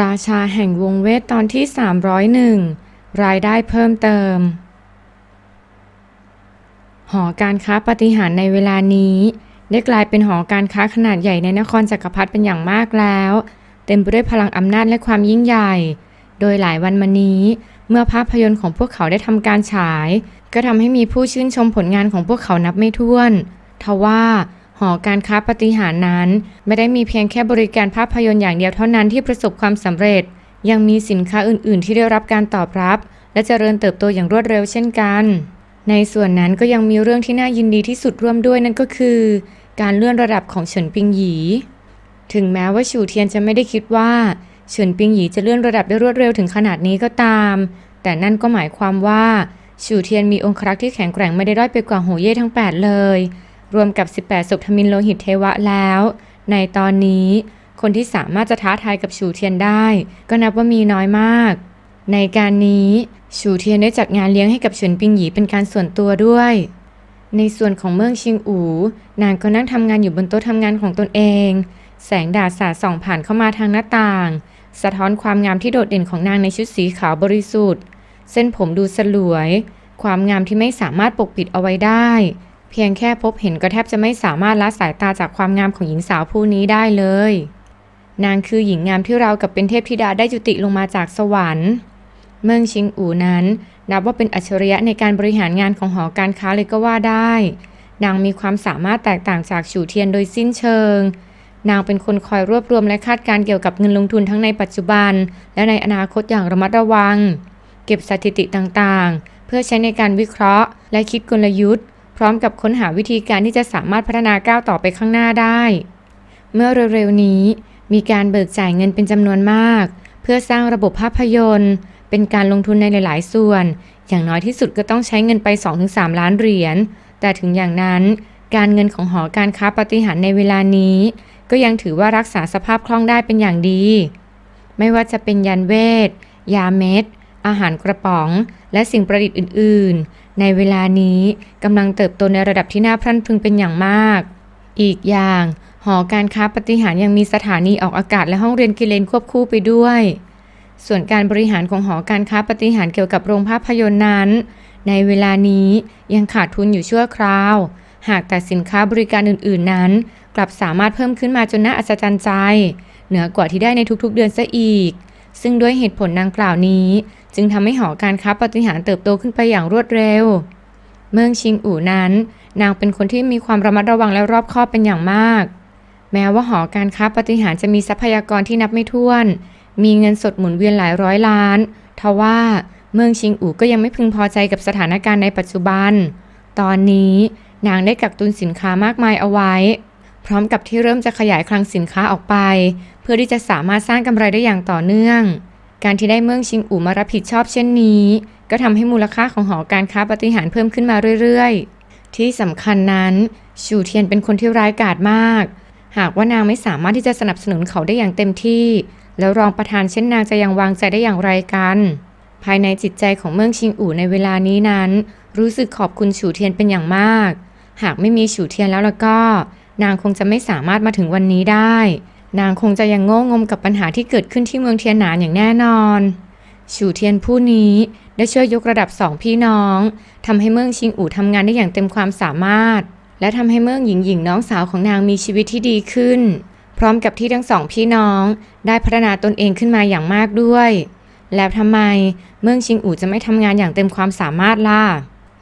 ราชาแห่งวงเวทตอนที่ 301 รายได้เพิ่มเติม หอการค้าปฏิหารในเวลานี้ ได้กลายเป็นหอการค้าขนาดใหญ่ในนครจักรพรรดิเป็นอย่างมากแล้ว เต็มไปด้วยพลังอำนาจและความยิ่งใหญ่ โดยหลายวันมานี้ เมื่อภาพยนตร์ของพวกเขาได้ทำการฉาย ก็ทำให้มีผู้ชื่นชมผลงานของพวกเขานับไม่ถ้วน ทว่า หอการค้าปฏิหารนั้น ไม่ได้มีเพียงแค่บริการภาพยนตร์อย่างเดียวเท่านั้นที่ประสบความสำเร็จ ยังมีสินค้าอื่น ๆ ที่ได้รับการตอบรับ และเจริญเติบโตอย่างรวดเร็วเช่นกัน ในส่วนนั้นก็ยังมีเรื่องที่น่ายินดีที่สุดร่วมด้วยนั่นก็คือ การเลื่อนระดับของเฉินปิงหยี ถึงแม้ว่าฉูเทียนจะไม่ได้คิดว่าเฉินปิงหยีจะเลื่อนระดับได้รวดเร็วถึงขนาดนี้ก็ตาม แต่นั่นก็หมายความว่าฉูเทียนมีองครักษ์ที่แข็งแกร่งไม่ได้ด้อยไปกว่าโหเย่ทั้ง 8 เลย รวมกับ 18 ศพทมินโลหิตเทวะแล้ว ในตอนนี้คนที่สามารถจะท้าทายกับฉูเทียนได้ ก็นับว่ามีน้อยมาก ในการนี้ฉูเทียนได้จัดงานเลี้ยงให้กับเฉินปิงหยีเป็นการส่วนตัวด้วย ในส่วนของเมืองชิงอู นางก็นั่งทำงานอยู่บนโต๊ะทำงานของตนเอง แสงดาดสาดส่องผ่านเข้ามาทางหน้าต่าง สะท้อนความงามที่โดดเด่นของนางในชุดสีขาวบริสุทธิ์ เส้นผมดูสลวย ความงามที่ไม่สามารถปกปิดเอาไว้ได้ เพียงแค่พบเห็นก็แทบจะไม่สามารถละสายตาจากความงามของหญิงสาวผู้นี้ได้เลย นางคือหญิงงามที่เรากับเป็นเทพธิดาได้จุติลงมาจากสวรรค์ เมืองชิงอูนั้น นับว่าเป็นอัจฉริยะในการบริหารงานของหอการค้าเลยก็ว่าได้ นางมีความสามารถแตกต่างจากฉูเทียนโดยสิ้นเชิง นางเป็นคนคอยรวบรวมและคาดการเกี่ยวกับเงินลงทุนทั้งในปัจจุบัน และในอนาคตอย่างระมัดระวัง เก็บสถิติต่างๆ เพื่อใช้ในการวิเคราะห์ และคิดกลยุทธ์ พร้อมกับค้นหาวิธีการที่จะสามารถพัฒนาก้าวต่อไปข้างหน้าได้ เมื่อเร็วๆนี้มีการเบิกจ่ายเงินเป็นจำนวนมาก เพื่อสร้างระบบภาพยนตร์ เป็นการลงทุนในหลายๆ ส่วน อย่างน้อยที่สุดก็ต้องใช้เงินไป 2-3 ล้านเหรียญ แต่ถึงอย่างนั้น การเงินของหอการค้าปฏิหารในเวลานี้ ก็ยังถือว่ารักษาสภาพคล่องได้เป็นอย่างดี ไม่ว่าจะเป็นยันเวท ยาเม็ดอาหารกระป๋อง และสิ่งประดิษฐ์อื่น ๆ ในเวลานี้กำลังเติบโตในระดับที่น่าพรั่นพรึงเป็นอย่างมาก อีกอย่าง หอการค้าปฏิหารยังมีสถานีออกอากาศและห้องเรียนกิเลนควบคู่ไปด้วย ส่วนการบริหารของหอการค้าปฏิหารเกี่ยวกับโรงภาพยนตร์นั้น ในเวลานี้ยังขาดทุนอยู่ชั่วคราว หากแต่สินค้าบริการอื่น ๆนั้น กลับสามารถเพิ่มขึ้นมาจนน่าอัศจรรย์ใจ เหนือกว่าที่ได้ในทุกๆเดือนซะอีก ซึ่งด้วยเหตุผลดังกล่าวนี้ จึงทำให้หอการค้าปฏิหารเติบโตขึ้นไปอย่างรวดเร็ว เมืองชิงอู่นั้น นางเป็นคนที่มีความระมัดระวังและรอบคอบเป็นอย่างมาก แม้ว่าหอการค้าปฏิหารจะมีทรัพยากรที่นับไม่ถ้วน มีเงินสดหมุนเวียนหลายร้อยล้านทว่าเมืองชิงอู่ก็ยังไม่พึงพอใจกับสถานการณ์ในปัจจุบัน ตอนนี้นางได้กักตุนสินค้ามากมายเอาไว้ พร้อมกับที่เริ่มจะขยายคลังสินค้าออกไป เพื่อที่จะสามารถสร้างกำไรได้อย่างต่อเนื่อง การที่ได้เมืองชิงอู่มารับผิดชอบเช่นนี้ ก็ทำให้มูลค่าของหอการค้าปฏิหารเพิ่มขึ้นมาเรื่อยๆ ที่สำคัญนั้นชูเทียนเป็นคนที่ร้ายกาจมาก หากว่านางไม่สามารถที่จะสนับสนุนเขาได้อย่างเต็มที่ แล้วรองประธานเช่นนางจะยังวางใจได้อย่างไรกัน ภายในจิตใจของเมืองชิงอู่ในเวลานี้นั้น รู้สึกขอบคุณฉูเทียนเป็นอย่างมาก หากไม่มีฉูเทียนแล้วแล้วก็ นางคงจะไม่สามารถมาถึงวันนี้ได้ นางคงจะยังโง่งมกับปัญหาที่เกิดขึ้นที่เมืองเทียนหนานอย่างแน่นอนฉูเทียนผู้นี้ได้ช่วยยกระดับสองพี่น้องทำให้เมืองชิงอู่ทำงานได้อย่างเต็มความสามารถ และทำให้เมืองหญิงหญิงน้องสาวของนางมีชีวิตที่ดีขึ้น พร้อมกับที่ทั้งสองพี่น้อง ได้พัฒนาตนเองขึ้นมาอย่างมากด้วย แล้วทำไมเมืองชิงอู่จะไม่ทำงานอย่างเต็มความสามารถล่ะ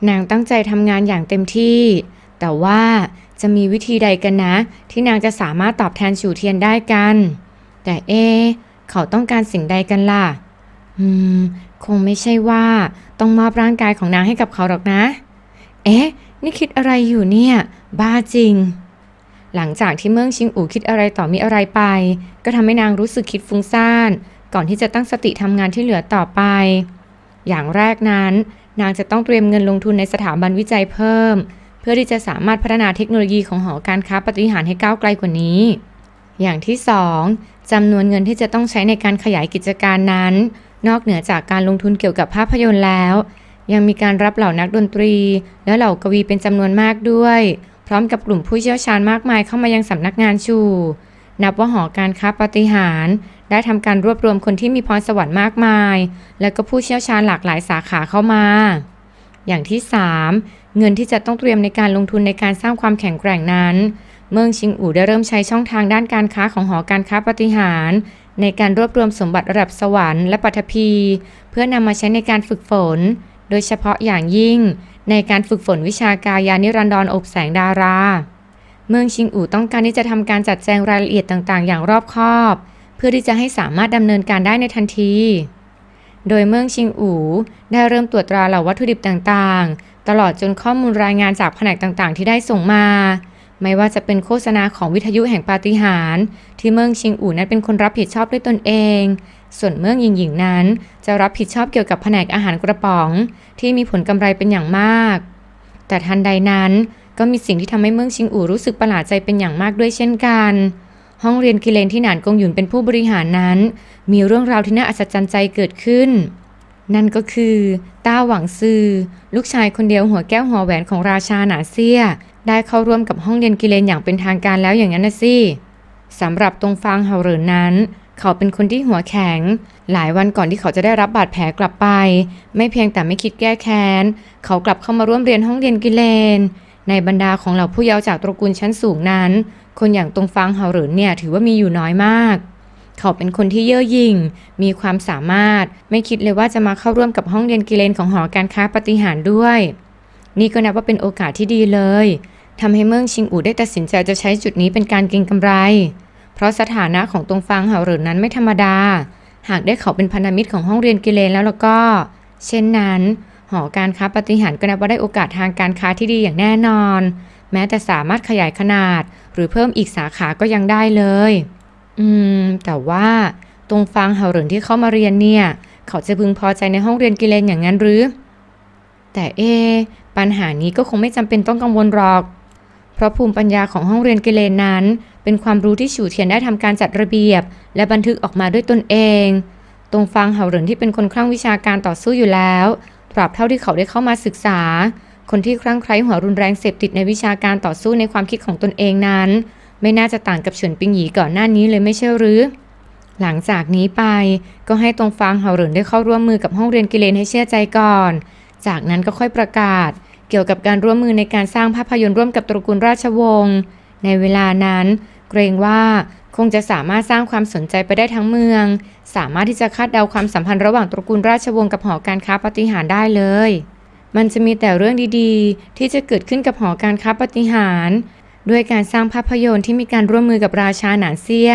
นางตั้งใจทำงานอย่างเต็มที่ แต่ว่า จะมีวิธีใดกันนะ ที่นางจะสามารถตอบแทนฉูเทียนได้กัน แต่เอ เขาต้องการสิ่งใดกันล่ะ อืม คงไม่ใช่ว่า ต้องมอบร่างกายของนางให้กับเขาหรอกนะ เอ๊ะ นี่คิดอะไรอยู่เนี่ย บ้าจริง หลังจากที่เมืองชิงอู่คิดอะไรต่อมีอะไรไป ก็ทำให้นางรู้สึกคิดฟุ้งซ่าน ก่อนที่จะตั้งสติทำงานที่เหลือต่อไป อย่างแรกนั้น นางจะต้องเตรียมเงินลงทุนในสถาบันวิจัยเพิ่ม พื่อที่จะสามารถพัฒนาเทคโนโลยีของหอการค้าปฏิหารให้ก้าวไกลกว่านี้ อย่างที่สองจำนวนเงินที่จะต้องใช้ในการขยายกิจการนั้น นอกเหนือจากการลงทุนเกี่ยวกับภาพยนตร์แล้ว ยังมีการรับเหล่านักดนตรี และเหล่ากวีเป็นจำนวนมากด้วย พร้อมกับกลุ่มผู้เชี่ยวชาญมากมายเข้ามายังสำนักงานชูนับว่าหอการค้าปฏิหารได้ทำการรวบรวมคนที่มีพรสวรรค์มากมาย และก็ผู้เชี่ยวชาญหลากหลายสาขาเข้ามา อย่างที่ 3 เงินที่จะต้องเตรียมในการลงทุนในการสร้างความแข็งแกร่งนั้น เมืองชิงอู่ได้เริ่มใช้ช่องทางด้านการค้าของหอการค้าปฏิหารในการรวบรวมสมบัติระดับสวรรค์และปัทภี เพื่อนำมาใช้ในการฝึกฝน โดยเฉพาะอย่างยิ่ง ในการฝึกฝนวิชากายานิรันดรอบแสงดารา เมืองชิงอู่ต้องการที่จะทำการจัดแจงรายละเอียดต่างๆ อย่างรอบคอบ เพื่อที่จะให้สามารถดำเนินการได้ในทันที โดยเมืองชิงอู่ได้เริ่มตรวจตราเหล่าวัตถุดิบต่างๆ ตลอดจนข้อมูลรายงานจากแผนกต่างๆ ที่ได้ส่งมา ไม่ว่าจะเป็นโฆษณาของวิทยุแห่งปาฏิหาริย์ที่เมืองชิงอู่นั้นเป็นคนรับผิดชอบด้วยตนเอง ส่วนเมืองหญิงหญิงๆนั้นจะรับผิดชอบเกี่ยวกับแผนกอาหารกระป๋อง ที่มีผลกำไรเป็นอย่างมาก แต่ทันใดนั้นก็มีสิ่งที่ทำให้เมืองชิงอู่รู้สึกประหลาดใจเป็นอย่างมากด้วยเช่นกัน ห้องเรียนกิเลนที่หนานกงหยุนเป็นผู้บริหารนั้น มีเรื่องราวที่น่าอัศจรรย์ใจเกิดขึ้น นั่นก็คือต้าหวังซือ ลูกชายคนเดียวหัวแก้วหัวแหวนของราชาหนาเซีย ได้เข้าร่วมกับห้องเรียนกิเลนอย่างเป็นทางการแล้วอย่างนั้นนะสิสำหรับตรงฟางเฮาเหรินนั้น เขาเป็นคนที่หัวแข็ง หลายวันก่อนที่เขาจะได้รับบาดแผลกลับไป ไม่เพียงแต่ไม่คิดแก้แค้น เขากลับเข้ามาร่วมเรียนห้องเรียนกิเลน ในบรรดาของเหล่าผู้เยาว์จากตระกูลชั้นสูงนั้น คนอย่างตรงฟางเฮาเหรินเนี่ยถือว่ามีอยู่น้อยมาก เขาเป็นคนที่เย่อหยิ่ง มีความสามารถ ไม่คิดเลยว่าจะมาเข้าร่วมกับห้องเรียนกิเลนของหอการค้าปฏิหารด้วย นี่ก็นับว่าเป็นโอกาสที่ดีเลยทำให้เมืองชิงอู่ได้ตัดสินใจจะใช้จุดนี้เป็นการเก็งกำไร เพราะสถานะของตรงฟางเห่าเหรินนั้นไม่ธรรมดา หากได้เขาเป็นพันธมิตรของห้องเรียนกิเลนแล้วแล้วก็ เช่นนั้น หอการค้าปฏิหารก็นับว่าได้โอกาสทางการค้าที่ดีอย่างแน่นอน แม้แต่สามารถขยายขนาด หรือเพิ่มอีกสาขาก็ยังได้เลย อืม แต่ว่าตรงฟางเห่าเหรินที่เข้ามาเรียนเนี่ย เขาจะพึงพอใจในห้องเรียนกิเลนอย่างนั้นหรือ แต่เอ ปัญหานี้ก็คงไม่จำเป็นต้องกังวลหรอก เพราะภูมิปัญญาของห้องเรียนกิเลนนั้น เป็นความรู้ที่ฉู่เทียนได้ทำการจัดระเบียบ และบันทึกออกมาด้วยตนเอง ตรงฟางเห่าเหรินที่เป็นคนคลั่งวิชาการต่อสู้อยู่แล้วตราบเท่าที่เขาได้เข้ามาศึกษา คนที่คลั่งไคล้หัวรุนแรงเสพติดในวิชาการต่อสู้ในความคิดของตนเองนั้น ไม่น่าจะต่างกับเฉินปิงหยีก่อนหน้านี้เลยไม่ใช่หรือ หลังจากนี้ไปก็ให้ตรงฟางเห่าเหรินได้เข้าร่วมมือกับห้องเรียนกิเลนให้เชื่อใจก่อน จากนั้นก็ค่อยประกาศ เกี่ยวกับการร่วมมือในการสร้างภาพยนตร์ร่วมกับตระกูลราชวงศ์ในเวลานั้น เกรงว่าคงจะสามารถสร้างความสนใจไปได้ทั้งเมือง สามารถที่จะคาดเดาความสัมพันธ์ระหว่างตระกูลราชวงศ์กับหอการค้าปฏิหารได้เลย มันจะมีแต่เรื่องดีๆ ที่จะเกิดขึ้นกับหอการค้าปฏิหาร ด้วยการสร้างภาพยนตร์ที่มีการร่วมมือกับราชาหนานเซีย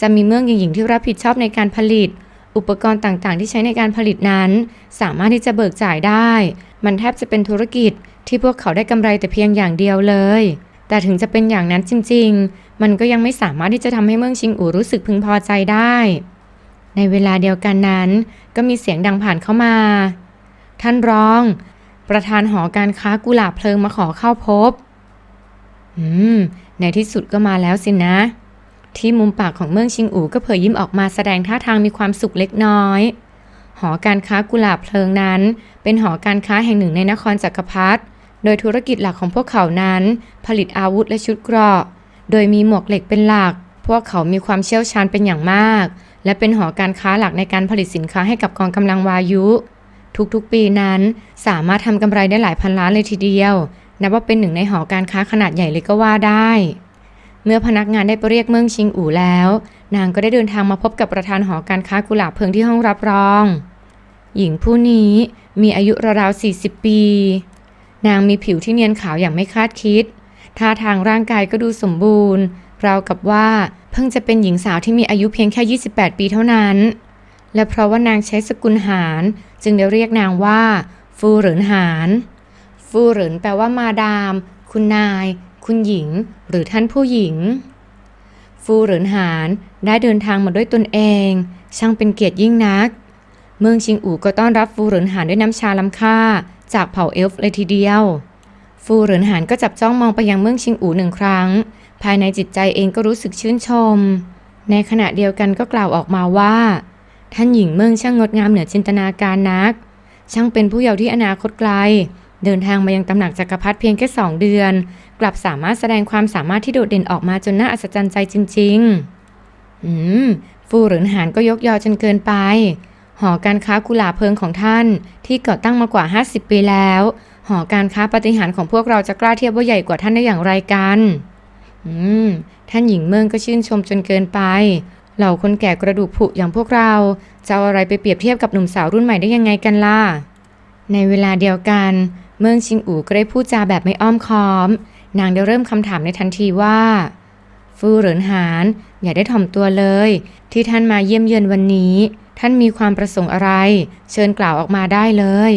จะมีเมืองหญิงๆที่รับผิดชอบในการผลิต อุปกรณ์ต่างๆ ที่ใช้ในการผลิตนั้น สามารถที่จะเบิกจ่ายได้ มันแทบจะเป็นธุรกิจที่พวกเขาได้กำไรแต่เพียงอย่างเดียวเลย แต่ถึงจะเป็นอย่างนั้นจริง ๆ มันก็ยังไม่สามารถที่จะทำให้เมืองชิงอู่รู้สึกพึงพอใจได้ ในเวลาเดียวกันนั้น ก็มีเสียงดังผ่านเข้ามา ท่านรอง ประธานหอการค้ากุหลาบเพลิงมาขอเข้าพบ อืม ในที่สุดก็มาแล้วสินะ ที่มุมปากของเมืองชิงอู่ก็เผยยิ้มออกมาแสดงท่าทางมีความสุขเล็กน้อย หอการค้ากุหลาบเพลิงนั้น เป็นหอการค้าแห่งหนึ่งในนครจักรพรรดิ โดยธุรกิจหลักของพวกเขานั้น ผลิตอาวุธและชุดเกราะ โดยมีหมวกเหล็กเป็นหลัก พวกเขามีความเชี่ยวชาญเป็นอย่างมาก และเป็นหอการค้าหลักในการผลิตสินค้าให้กับกองกำลังวายุ ทุกๆปีนั้นสามารถทำกำไรได้หลายพันล้านเลยทีเดียว นับว่าเป็นหนึ่งในหอการค้าขนาดใหญ่เลยก็ว่าได้ เมื่อพนักงานได้ไปเรียกเมืองชิงอู่แล้ว นางก็ได้เดินทางมาพบกับประธานหอการค้ากุหลาบเพลิงที่ห้องรับรอง หญิงผู้นี้มีอายุราวๆ40 ปี นางมีผิวที่เนียนขาวอย่างไม่คาดคิด ท่าทางร่างกายก็ดูสมบูรณ์ ราวกับว่าเพิ่งจะเป็นหญิงสาวที่มีอายุเพียงแค่ 28 ปีเท่านั้น และเพราะว่านางใช้สกุลหาร จึงได้เรียกนางว่า ฟูเหรินหาร ฟูเหรินแปลว่ามาดาม คุณนาย คุณหญิง หรือท่านผู้หญิง ฟูเหรินหารได้เดินทางมาด้วยตนเอง ช่างเป็นเกียรติยิ่งนัก เมืองชิงอู่ก็ต้อนรับฟูเหรินหานด้วยน้ำชาล้ำค่า จากเผ่าเอลฟ์เลยทีเดียว ฟูเหรินหานก็จับจ้องมองไปยังเมืองชิงอู่หนึ่งครั้ง ภายในจิตใจเองก็รู้สึกชื่นชม ในขณะเดียวกันก็กล่าวออกมาว่า ท่านหญิงเมืองช่างงดงามเหนือจินตนาการนัก ช่างเป็นผู้เยาว์ที่อนาคตไกล เดินทางมายังตำหนักจักรพรรดิเพียงแค่สองเดือน กลับสามารถแสดงความสามารถที่โดดเด่นออกมาจนน่าอัศจรรย์ใจจริง ๆ อืม ฟูหรินหานก็ยกยอจนเกินไป หอการค้ากุหลาบเพลิงของท่าน ที่ก่อตั้งมากว่า 50 ปีแล้ว หอการค้าปฏิหารของพวกเราจะกล้าเทียบว่าใหญ่กว่าท่านได้อย่างไรกัน อืม ท่านหญิงเมืองก็ชื่นชมจนเกินไป เหล่าคนแก่กระดูกผุอย่างพวกเราจะเอาอะไรไปเปรียบเทียบกับหนุ่มสาวรุ่นใหม่ได้ยังไงกันล่ะ ในเวลาเดียวกัน เมืองชิงอู่ก็ได้พูดจาแบบไม่อ้อมค้อม นางได้เริ่มคำถามในทันทีว่า ฟูเหรินหานอย่าได้ถ่อมตัวเลย ที่ท่านมาเยี่ยมเยือนวันนี้ ท่านมีความประสงค์อะไร เชิญกล่าวออกมาได้เลย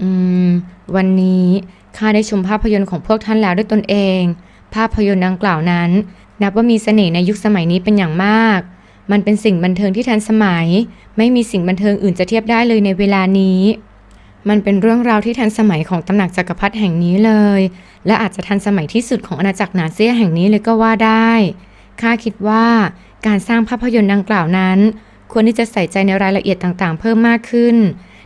อืม วันนี้ข้าได้ชมภาพยนตร์ของพวกท่านแล้วด้วยตนเอง ภาพยนตร์ดังกล่าวนั้น นับว่ามีเสน่ห์ในยุคสมัยนี้เป็นอย่างมาก มันเป็นสิ่งบันเทิงที่ทันสมัย ไม่มีสิ่งบันเทิงอื่นจะเทียบได้เลยในเวลานี้ มันเป็นเรื่องราวที่ทันสมัยของตำหนักจักรพรรดิแห่งนี้เลย และอาจจะทันสมัยที่สุดของอาณาจักรนาเซียแห่งนี้เลยก็ว่าได้ข้าคิดว่าการสร้างภาพยนตร์ดังกล่าวนั้น ควรที่จะใส่ใจในรายละเอียดต่างๆ เพิ่มมากขึ้น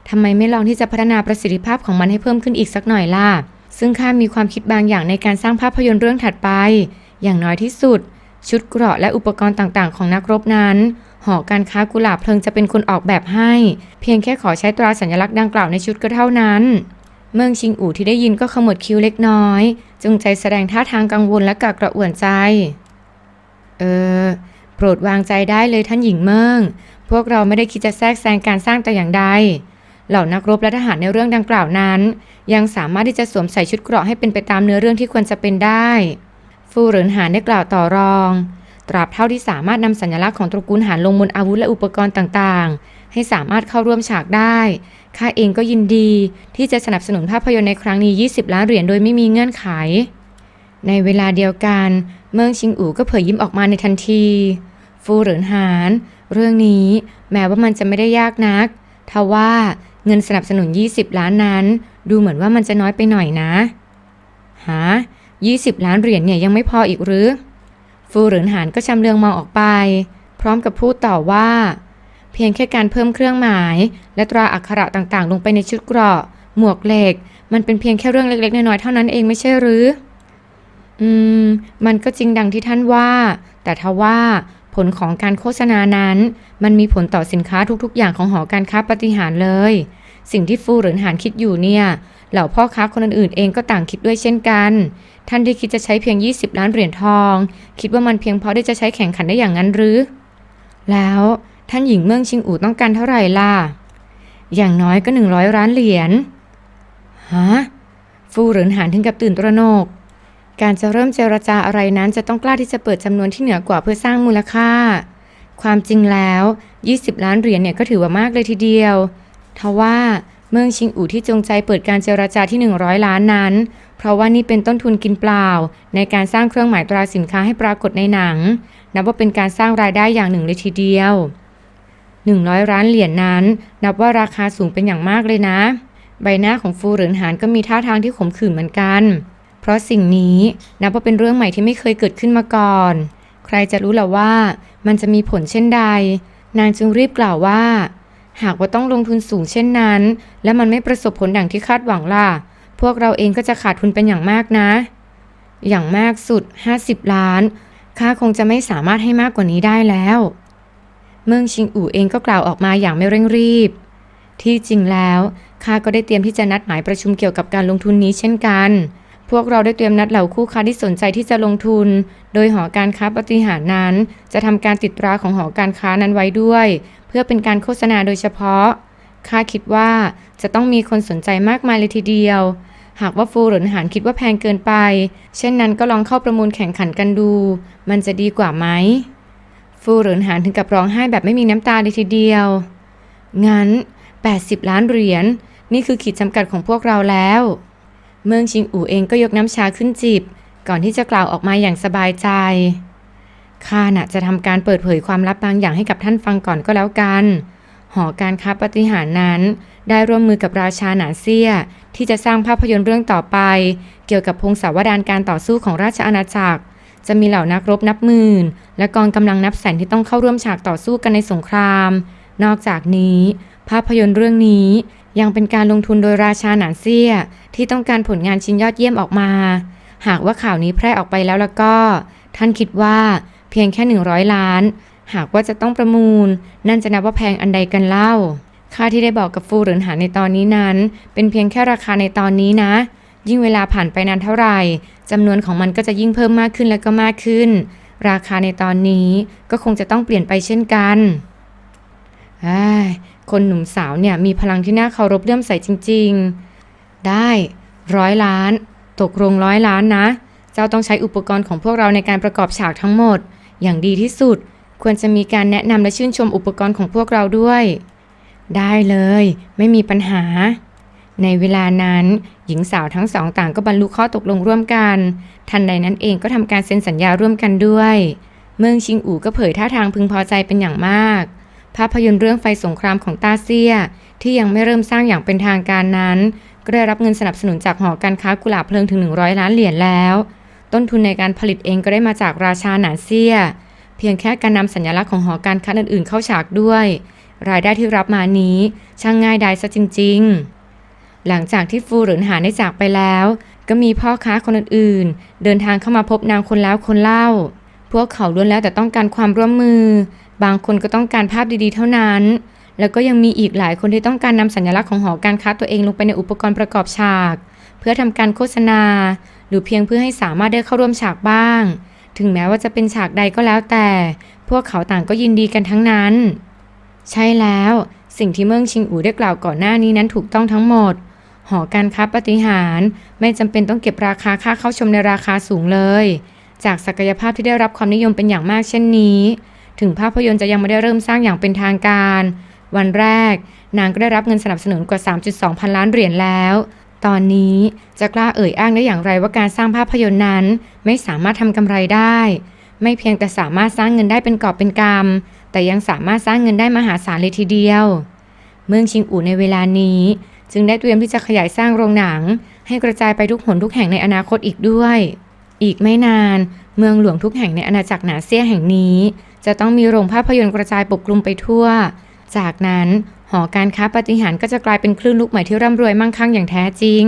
ทำไมไม่ลองที่จะพัฒนาประสิทธิภาพของมันให้เพิ่มขึ้นอีกสักหน่อยล่ะ ซึ่งข้ามีความคิดบางอย่างในการสร้างภาพยนตร์เรื่องถัดไป อย่างน้อยที่สุด ชุดเกราะและอุปกรณ์ต่างๆ ของนักรบนั้น หอการค้ากุหลาบเพลิงจะเป็นคนออกแบบให้ เพียงแค่ขอใช้ตราสัญลักษณ์ดังกล่าวในชุดก็เท่านั้น เมืองชิงอู่ที่ได้ยินก็ขมวดคิ้วเล็กน้อย จงใจแสดงท่าทางกังวลและกระกระอ่วนใจ เออ โปรดวางใจได้เลยท่านหญิงเมือง พวกเราไม่ได้คิดจะแทรกแซงการสร้างแต่อย่างใด เหล่านักรบและทหารในเรื่องดังกล่าวนั้น ยังสามารถที่จะสวมใส่ชุดเกราะให้เป็นไปตามเนื้อเรื่องที่ควรจะเป็นได้ ฟูเหรินหานได้กล่าวต่อรอง ตราบเท่าที่สามารถนำสัญลักษณ์ของตระกูลหานลงบนอาวุธและอุปกรณ์ต่างๆ ให้สามารถเข้าร่วมฉากได้ ข้าเองก็ยินดี ที่จะสนับสนุนภาพยนตร์ในครั้งนี้ 20 ล้านเหรียญโดยไม่มีเงื่อนไข ในเวลาเดียวกัน เมืองชิงอู่ก็เผยยิ้มออกมาในทันที ฟูเหรินหาน เรื่องนี้แม้ว่ามันจะไม่ได้ยากนักทว่าเงินสนับสนุน 20 ล้านนั้น ดูเหมือนว่ามันจะน้อยไปหน่อยนะ หา 20 ล้านเหรียญเนี่ยยังไม่พออีกหรือ ฟูหรินหานก็ชำเลืองมองออกไป พร้อมกับพูดต่อว่า เพียงแค่การเพิ่มเครื่องหมาย และตราอักขระต่างๆ ลงไปในชุดเกราะ หมวกเหล็ก มันเป็นเพียงแค่เรื่องเล็กๆ น้อยๆเท่านั้นเองไม่ใช่หรือ อืม มันก็จริงดังที่ท่านว่า แต่ทว่าผลของการโฆษณานั้น มันมีผลต่อสินค้าทุกๆ อย่างของหอการค้าปฏิหารเลย สิ่งที่ฟูหรินหานคิดอยู่เนี่ยเหล่าพ่อค้าคนอื่นๆเองก็ต่างคิดด้วยเช่นกัน ท่านที่คิดจะใช้เพียง 20 ล้านเหรียญทอง คิดว่ามันเพียงพอที่จะใช้แข่งขันได้อย่างนั้นหรือ แล้วท่านหญิงเมืองชิงอู่ต้องการเท่าไหร่ล่ะ อย่างน้อยก็ 100ล้านเหรียญ ฮะ ฟูเหรินหานถึงกับตื่นตระหนก การจะเริ่มเจรจาอะไรนั้นจะต้องกล้าที่จะเปิดจำนวนที่เหนือกว่าเพื่อสร้างมูลค่า ความจริงแล้ว 20 ล้านเหรียญเนี่ยก็ถือว่ามากเลยทีเดียว ทว่าเมืองชิงอู่ที่จงใจเปิดการเจรจาที่ 100 ล้านนั้น เพราะว่านี่เป็นต้นทุนกินเปล่า ในการสร้างเครื่องหมายตราสินค้าให้ปรากฏในหนัง นับว่าเป็นการสร้างรายได้อย่างหนึ่งเลยทีเดียว 100 ล้านเหรียญนนั้น นับว่าราคาสูงเป็นอย่างมากเลยนะ ใบหน้าของฟูเหรินหานก็มีท่าทางที่ขมขื่นเหมือนกัน เพราะสิ่งนี้นับว่าเป็นเรื่องใหม่ที่ไม่เคยเกิดขึ้นมาก่อน ใครจะรู้ล่ะว่า มันจะมีผลเช่นใด นางจึงรีบกล่าวว่า หากว่าต้องลงทุนสูงเช่นนั้น และมันไม่ประสบผลดังที่คาดหวังล่ะ พวกเราเองก็จะขาดทุนเป็นอย่างมากนะ อย่างมากสุด 50 ล้าน ข้าคงจะไม่สามารถให้มากกว่านี้ได้แล้ว เมืองชิงอู่เองก็กล่าวออกมาอย่างไม่เร่งรีบ ที่จริงแล้วข้าก็ได้เตรียมที่จะนัดหมายประชุมเกี่ยวกับการลงทุนนี้เช่นกัน พวกเราได้เตรียมนัดเหล่าคู่ค้าที่สนใจที่จะลงทุน โดยหอการค้าปฏิหารนั้น จะทำการติดตราของหอการค้านั้นไว้ด้วย พื่อเป็นการโฆษณาโดยเฉพาะ ข้าคิดว่าจะต้องมีคนสนใจมากมายเลยทีเดียว หากว่าฟูหรินหานคิดว่าแพงเกินไป เช่นนั้นก็ลองเข้าประมูลแข่งขันกันดู มันจะดีกว่าไหม ฟูหรินหานถึงกับร้องไห้แบบไม่มีน้ำตาเลยทีเดียว งั้น 80 ล้านเหรียญนี่คือขีดจำกัดของพวกเราแล้ว เมืองชิงอู่เองก็ยกน้ำชาขึ้นจิบ ก่อนที่จะกล่าวออกมาอย่างสบายใจ ข้าน่ะจะทำการเปิดเผยความลับบางอย่างให้กับท่านฟังก่อนก็แล้วกัน หอการค้าปฏิหารนั้น ได้ร่วมมือกับราชาหนาเซียที่จะสร้างภาพยนตร์เรื่องต่อไป เกี่ยวกับพงศาวดารการต่อสู้ของราชอาณาจักร จะมีเหล่านักรบนับหมื่น และกองกำลังนับแสนที่ต้องเข้าร่วมฉากต่อสู้กันในสงคราม นอกจากนี้ ภาพยนตร์เรื่องนี้ยังเป็นการลงทุนโดยราชาหนานเซียที่ต้องการผลงานชิ้นยอดเยี่ยมออกมา หากว่าข่าวนี้แพร่ออกไปแล้วแล้วก็ ท่านคิดว่า เพียงแค่ 100 ล้าน หากว่าจะต้องประมูล นั่นจะนับว่าแพงอันใดกันเล่า ค่าที่ได้บอกกับฟูหรินหาในตอนนี้นั้น เป็นเพียงแค่ราคาในตอนนี้นะ ยิ่งเวลาผ่านไปนานเท่าไหร่จำนวนของมันก็จะยิ่งเพิ่มมากขึ้นและก็มากขึ้น ราคาในตอนนี้ก็คงจะต้องเปลี่ยนไปเช่นกันอ้คนหนุ่มสาวเนี่ยมีพลังที่น่าเคารพเลื่อมใสจริง ๆ ได้ร้อยล้าน ตกลงร้อยล้านนะ เจ้าต้องใช้อุปกรณ์ของพวกเราในการประกอบฉากทั้งหมด อย่างดีที่สุด ควรจะมีการแนะนำและชื่นชมอุปกรณ์ของพวกเราด้วย ได้เลย ไม่มีปัญหา ในเวลานั้น หญิงสาวทั้งสองต่างก็บรรลุข้อตกลงร่วมกัน ทันใดนั้นเองก็ทำการเซ็นสัญญาร่วมกันด้วย เมืองชิงอู่ก็เผยท่าทางพึงพอใจเป็นอย่างมาก ภาพยนตร์เรื่องไฟสงครามของตาเซีย ที่ยังไม่เริ่มสร้างอย่างเป็นทางการนั้นก็ได้รับเงินสนับสนุนจากหอการค้ากุหลาบเพลิงถึง 100 ล้านเหรียญแล้ว ต้นทุนในการผลิตเองก็ได้มาจากราชาหนานเซีย เพียงแค่การนำสัญลักษณ์ของหอการค้าอื่นๆ เข้าฉากด้วย รายได้ที่รับมานี้ช่างง่ายดายซะจริง ๆ หลังจากที่ฟูเหรินหานได้จากไปแล้ว ก็มีพ่อค้าคนอื่นๆ เดินทางเข้ามาพบนางคนแล้วคนเล่า พวกเขาล้วนแล้วแต่ต้องการความร่วมมือ บางคนก็ต้องการภาพดีๆ เท่านั้นแล้วก็ยังมีอีกหลายคนที่ต้องการนำสัญลักษณ์ของหอการค้าตัวเองลงไปในอุปกรณ์ประกอบฉาก พื่อทำการโฆษณา หรือเพียงเพื่อให้สามารถได้เข้าร่วมฉากบ้าง ถึงแม้ว่าจะเป็นฉากใดก็แล้วแต่ พวกเขาต่างก็ยินดีกันทั้งนั้น ใช่แล้วสิ่งที่เมืองชิงอูได้กล่าวก่อนหน้านี้นั้นถูกต้องทั้งหมด หอการค้าปฏิหารไม่จำเป็นต้องเก็บราคาค่าเข้าชมในราคาสูงเลย จากศักยภาพที่ได้รับความนิยมเป็นอย่างมากเช่นนี้ ถึงภาพยนตร์จะยังไม่ได้เริ่มสร้างอย่างเป็นทางการ วันแรกนางก็ได้รับเงินสนับสนุนกว่า 3.2 พันล้านเหรียญแล้ว ตอนนี้จะกล้าเอ่ยอ้างได้อย่างไรว่าการสร้างภาพยนตร์นั้น ไม่สามารถทำกำไรได้ ไม่เพียงแต่สามารถสร้างเงินได้เป็นกอบเป็นกำแต่ยังสามารถสร้างเงินได้มหาศาลเลยทีเดียว เมืองชิงอู่ในเวลานี้ จึงได้เตรียมที่จะขยายสร้างโรงหนัง ให้กระจายไปทุกหนทุกแห่งในอนาคตอีกด้วย อีกไม่นาน เมืองหลวงทุกแห่งในอาณาจักรหนาเซียแห่งนี้ จะต้องมีโรงภาพยนตร์กระจายปกคลุมไปทั่ว จากนั้น หอการค้าปฏิหารก็จะกลายเป็นคลื่นลูกใหม่ที่ร่ำรวยมั่งคั่งอย่างแท้จริง